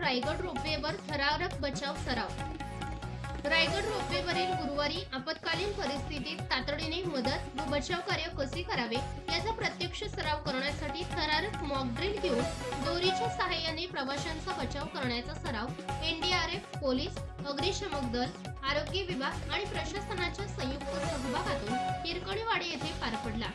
रायगड रोपवेवर थरारक बचाव सराव. रायगड रोपवेवरील गुरुवारी आपत्कालीन परिस्थितीत तातडीने मदत व बचाव कार्य कसे करावे याचा प्रत्यक्ष सराव करण्यासाठी थरारक मॉक ड्रिल घेऊन दोरीच्या सहाय्याने प्रवाशांचा बचाव करण्याचा सराव एनडीआरएफ पोलीस अग्निशमक दल आरोग्य विभाग आणि प्रशासनाच्या संयुक्त सहभागातून हिरकणेवाडी येथे पार पडला.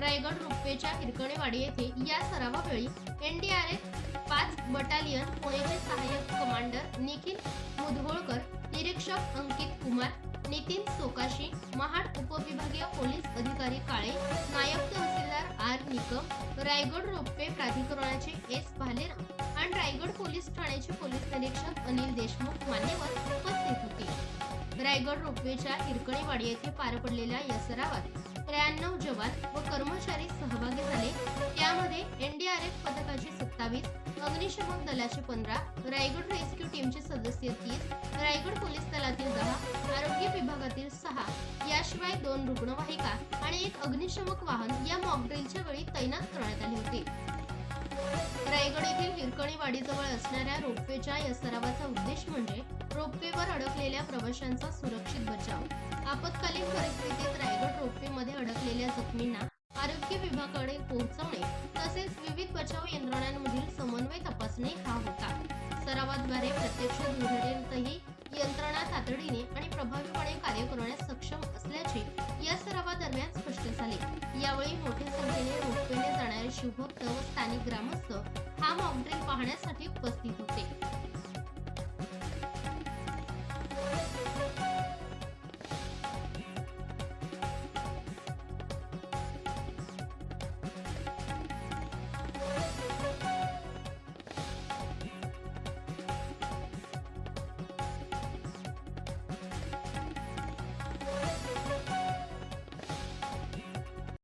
रायगड रोपवेच्या हिरकणेवाडी येथे या सरावावेळी एनडीआरएफ बटालियन पुणेचे सहाय्यक कमांडर निखिल मुधोळकर निरीक्षक अंकित कुमार नितीन सोकाशी महाड उपविभागीय पोलीस अधिकारी काळे नायब तहसीलदार आर निकम रायगड रोपवे प्राधिकरणाचे एस भालेराम आणि रायगड पोलीस ठाण्याचे पोलीस निरीक्षक अनिल देशमुख मान्यवर उपस्थित होते. रायगड रोपवेच्या हिरकणीवाडी येथे पार पडलेल्या या सरावात त्र्याण्णव जवान व कर्मचारी सहभागी झाले. त्यामध्ये एनडीआरएफ पथकाचे सत्तावीस अग्निशमन दलाचे पंधरा रायगड रेस्क्यू टीमचे सदस्य तीस रायगड पोलीस दलातील दहा आरोग्य विभागातील सहा. याशिवाय दोन रुग्णवाहिका आणि एक अग्निशमक वाहन या मॉकड्रिलच्या वेळी तैनात करण्यात आले होते. रायगड येथील हिरकणीवाडीजवळ असणाऱ्या रोपवेच्या या सरावाचा उद्देश म्हणजे रोपवेवर अडकलेल्या प्रवाशांचा सुरक्षित बचाव. आपत्कालीन परिस्थितीत रायगड रोपवेमध्ये अडकलेल्या जखमींना आरोग्य विभागाकडे पोहोचवणे तसेच विविध बचाव यंत्रणांमधील समन्वय तपासणे हा होता. सरावाद्वारे प्रत्यक्ष दुर्घटनेतही यंत्रणा तातडीने आणि प्रभावीपणे कार्य करण्यास सक्षम असल्याचे या सरावादरम्यान स्पष्ट झाले. यावेळी मोठ्या संख्येने रोपवेने जाणारे शिवभक्त व स्थानिक ग्रामस्थ हा मॉकड्रिल पाहण्यासाठी उपस्थित होते.